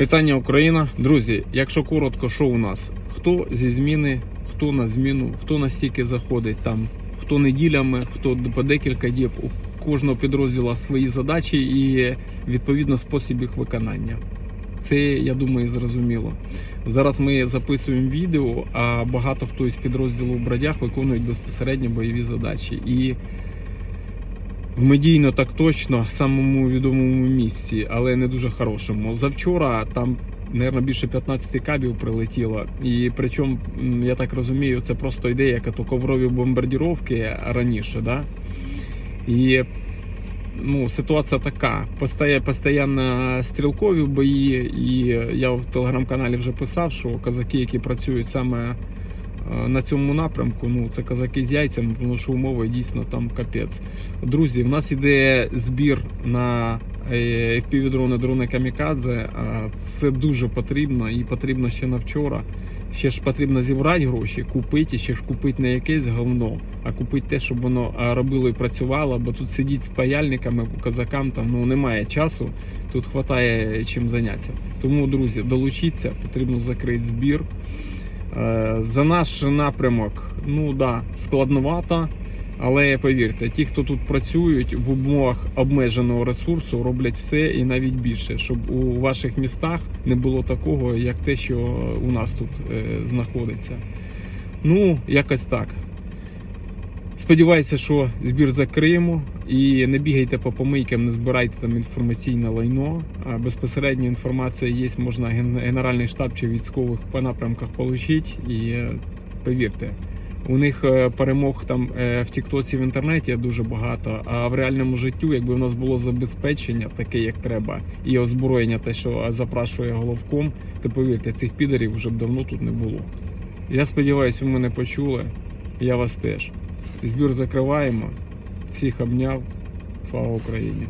Вітання Україна. Друзі, якщо коротко, що у нас? Хто зі зміни, хто на зміну, хто настільки заходить там, хто неділями, хто по декілька діб. У кожного підрозділа свої задачі і відповідно спосіб їх виконання. Це я думаю зрозуміло. Зараз ми записуємо відео, а багато хто із підрозділу в Бродях виконують безпосередньо бойові задачі. І в медійно так точно, самому відомому місці, але не дуже хорошому. Завчора там, мабуть, більше 15 кабів прилетіло. І причому, я так розумію, це просто ідея, як то коврові бомбардіровки раніше. Да? І ну, ситуація така. Постає постійно стрілкові бої, і я в телеграм-каналі вже писав, що козаки, які працюють саме на цьому напрямку, ну це козаки з яйцями, тому що умови дійсно там капець. Друзі, в нас іде збір на е, FPV-дрони, дрони Камікадзе. Це дуже потрібно і потрібно ще на вчора. Ще ж потрібно зібрати гроші, купити, ще ж купити не якесь говно, а купити те, щоб воно робило і працювало, бо тут сидіть з паяльниками, козакам там ну немає часу, тут вистачає чим зайнятися. Тому, друзі, долучіться, потрібно закрити збір. Е, За наш напрямок, ну да, складновато. Але повірте, ті, хто тут працюють в умовах обмеженого ресурсу, роблять все і навіть більше, щоб у ваших містах не було такого, як те, що у нас тут е, знаходиться. Ну, якось так. Сподіваюся, що збір закриємо і не бігайте по помийкам, не збирайте там інформаційне лайно. Безпосередня інформація є, можна генеральний штаб чи військових по напрямках отримати. І е, повірте, у них е, перемог там е, в Тіктоці в інтернеті дуже багато. А в реальному життю, якби в нас було забезпечення, таке як треба, і озброєння, те, що запрашує головком, то повірте, цих підарів вже б давно тут не було. Я сподіваюся, ви мене почули. Я вас теж. Збір закриваємо. Всіх обняв. Слава Україні!